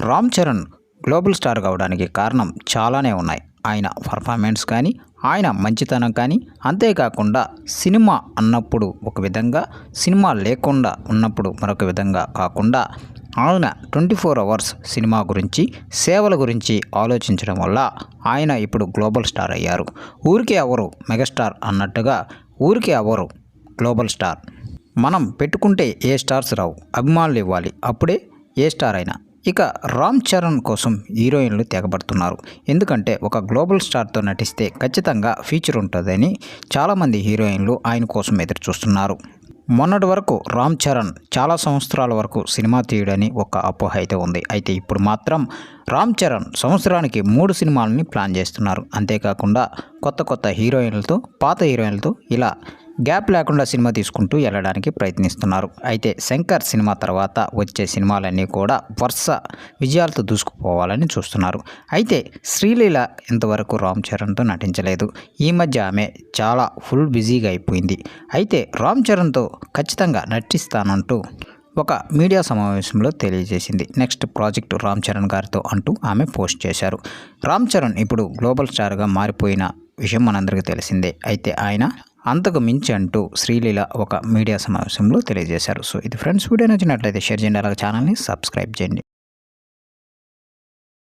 Ram Charan global star కావడానికి కారణం చాలానే ఉన్నాయి. ఆయన పర్ఫార్మెన్స్ కానీ ఆయన మంచితనం కానీ అంతేకాకుండా సినిమా అన్నప్పుడు ఒక విధంగా సినిమా లేకుండా ఉన్నప్పుడు మరొక విధంగా కాకుండా ఆయన ట్వంటీ ఫోర్ అవర్స్ సినిమా గురించి సేవల గురించి ఆలోచించడం వల్ల ఆయన ఇప్పుడు గ్లోబల్ స్టార్ అయ్యారు. ఊరికే ఎవరు మెగాస్టార్ అన్నట్టుగా ఊరికే ఎవరు గ్లోబల్ స్టార్. మనం పెట్టుకుంటే ఏ స్టార్స్ రావు అభిమానులు ఇవ్వాలి. అప్పుడే ఏ స్టార్ అయినా ఇక రామ్ చరణ్ కోసం హీరోయిన్లు తెగబడుతున్నారు. ఎందుకంటే ఒక గ్లోబల్ స్టార్తో నటిస్తే ఖచ్చితంగా ఫీచర్ ఉంటుందని చాలామంది హీరోయిన్లు ఆయన కోసం ఎదురు చూస్తున్నారు మొన్నటి వరకు రామ్ చరణ్ చాలా సంవత్సరాల వరకు సినిమా తీయడని ఒక అపోహ అయితే ఉంది. అయితే ఇప్పుడు మాత్రం రామ్ చరణ్ సంవత్సరానికి మూడు సినిమాలని ప్లాన్ చేస్తున్నారు. అంతేకాకుండా కొత్త కొత్త హీరోయిన్లతో పాత హీరోయిన్లతో ఇలా గ్యాప్ లేకుండా సినిమా తీసుకుంటూ వెళ్ళడానికి ప్రయత్నిస్తున్నారు. అయితే శంకర్ సినిమా తర్వాత వచ్చే సినిమాలన్నీ కూడా వరుస విజయాలతో దూసుకుపోవాలని చూస్తున్నారు. అయితే శ్రీలీల ఇంతవరకు రామ్ చరణ్తో నటించలేదు. ఈ మధ్య ఆమె చాలా ఫుల్ బిజీగా అయిపోయింది. అయితే రామ్ చరణ్తో ఖచ్చితంగా నటిస్తానంటూ ఒక మీడియా సమావేశంలో తెలియజేసింది. నెక్స్ట్ ప్రాజెక్ట్ రామ్ చరణ్ గారితో అంటూ ఆమె పోస్ట్ చేశారు. రామ్ చరణ్ ఇప్పుడు గ్లోబల్ స్టార్గా మారిపోయిన విషయం మనందరికీ తెలిసిందే. అయితే ఆయన అంతకు మించి అంటూ శ్రీలీల ఒక మీడియా సమావేశంలో తెలియజేశారు. సో ఇది ఫ్రెండ్స్ వీడియో నచ్చినట్లయితే షేర్ చేయండి అలాగే ఛానల్ని సబ్స్క్రైబ్ చేయండి.